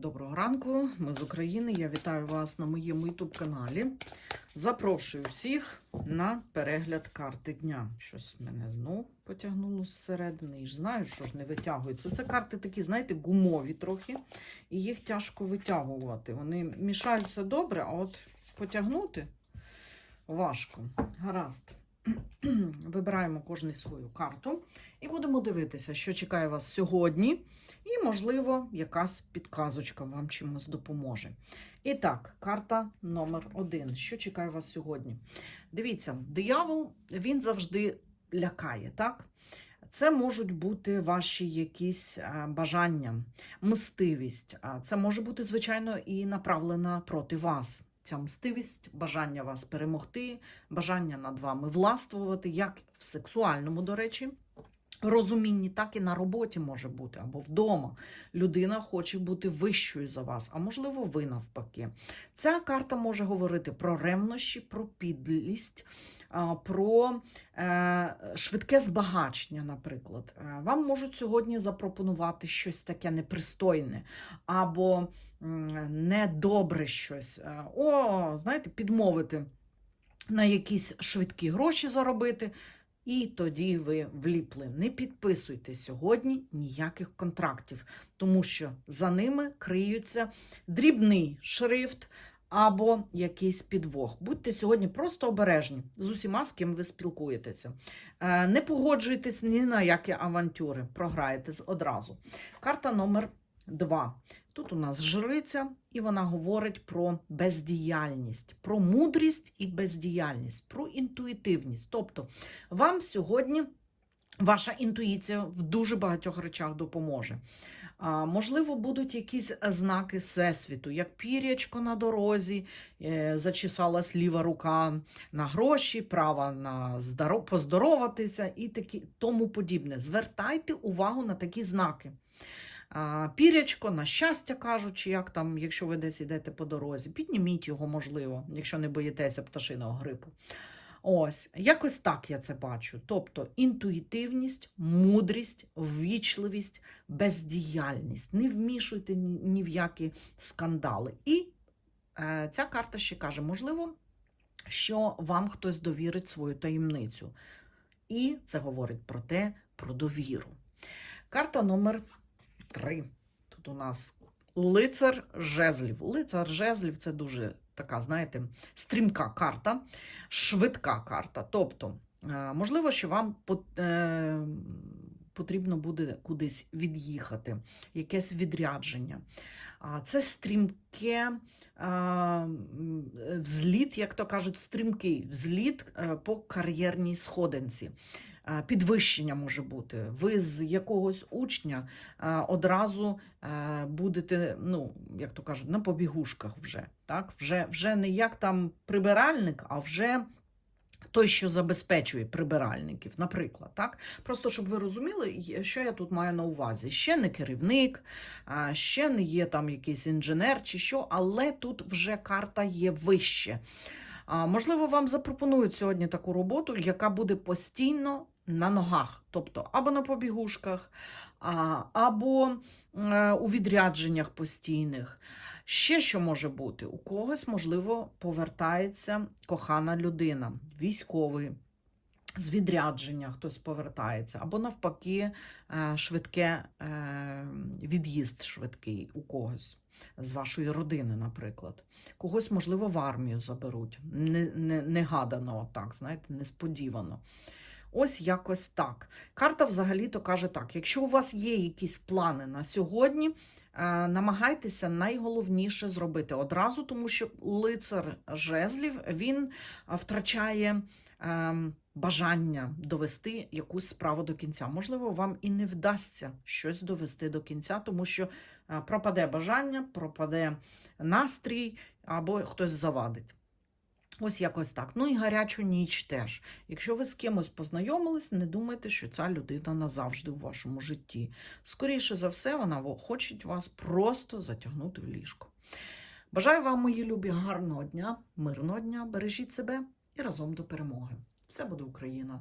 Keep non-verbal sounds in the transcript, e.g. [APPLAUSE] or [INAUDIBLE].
Доброго ранку, ми з України. Я вітаю вас на моєму youtube каналі. Запрошую всіх на перегляд карти дня. Щось мене знов потягнуло зсередини. І ж знаю, що ж не витягується. Це карти такі, знаєте, гумові трохи, і їх тяжко витягувати. Вони мішаються добре, а от потягнути важко. Гаразд. [CLEARS THROAT] Вибираємо кожний свою карту і будемо дивитися, що чекає вас сьогодні. І, можливо, якась підказочка вам чимось допоможе. І так, карта номер один. Що чекає вас сьогодні? Дивіться, диявол він завжди лякає, так? Це можуть бути ваші якісь бажання, мстивість. Це може бути, звичайно, і направлена проти вас. Ця мстивість, бажання вас перемогти, бажання над вами властвувати, як в сексуальному, до речі, розумінні, так і на роботі може бути, або вдома. Людина хоче бути вищою за вас, а можливо, ви навпаки. Ця карта може говорити про ревнощі, про підлість, про е, швидке збагачення, наприклад. Е, Вам можуть сьогодні запропонувати щось таке непристойне, або недобре щось. Е, О, знаєте, підмовити на якісь швидкі гроші заробити. І тоді ви вліпли. Не підписуйте сьогодні ніяких контрактів, тому що за ними криються дрібний шрифт або якийсь підвох. Будьте сьогодні просто обережні з усіма, з ким ви спілкуєтеся. Е, Не погоджуйтесь ні на які авантюри, програєте одразу. Карта номер два. Тут у нас жриця, і вона говорить про бездіяльність, про мудрість і бездіяльність, про інтуїтивність. Тобто, вам сьогодні ваша інтуїція в дуже багатьох речах допоможе. Можливо, будуть якісь знаки всесвіту, як пірячко на дорозі, е, зачесалась ліва рука на гроші, права на здоро- поздороватися і такі, тому подібне. Звертайте увагу на такі знаки. Пірячко, на щастя кажучи, як там, якщо ви десь йдете по дорозі, підніміть його, можливо, якщо не боїтеся пташиного грипу. Ось, якось так я це бачу. Тобто інтуїтивність, мудрість, ввічливість, бездіяльність. Не вмішуйте ні в які скандали. І е, ця карта ще каже, можливо, що вам хтось довірить свою таємницю. І це говорить про те, про довіру. Карта номер три. Тут у нас лицар жезлів. Лицар жезлів це дуже така, знаєте, стрімка карта, швидка карта. Тобто, е, можливо, що вам е, потрібно буде кудись від'їхати, якесь відрядження. Це стрімке взліт, як то кажуть, стрімкий взліт е, по кар'єрній сходинці. Е, Підвищення може бути. Ви з якогось учня е, одразу е, будете, ну, як то кажуть, на побігушках вже. Так? Вже, вже не як там прибиральник, а вже той, що забезпечує прибиральників, наприклад. Так? Просто щоб ви розуміли, що я тут маю на увазі. Ще не керівник, ще не є там якийсь інженер чи що, але тут вже карта є вище. Можливо, вам запропонують сьогодні таку роботу, яка буде постійно на ногах, тобто або на побігушках, або е, у відрядженнях постійних. Ще що може бути? У когось, можливо, повертається кохана людина, військовий. З відрядження хтось повертається, або навпаки, е, швидке е, від'їзд швидкий у когось з вашої родини, наприклад. Когось, можливо, в армію заберуть. Не, не, негадано, так, знаєте, несподівано. Ось якось так. Карта взагалі-то каже так: якщо у вас є якісь плани на сьогодні, е, намагайтеся найголовніше зробити одразу, тому що лицар жезлів він е, втрачає ем, бажання довести якусь справу до кінця. Можливо, вам і не вдасться щось довести до кінця, тому що е, пропаде бажання, пропаде настрій або хтось завадить. Ось якось так. Ну і гарячу ніч теж. Якщо ви з кимось познайомились, не думайте, що ця людина назавжди у вашому житті. Скоріше за все, вона хоче вас просто затягнути в ліжко. Бажаю вам, мої любі, гарного дня, мирного дня, бережіть себе і разом до перемоги. Все буде Україна!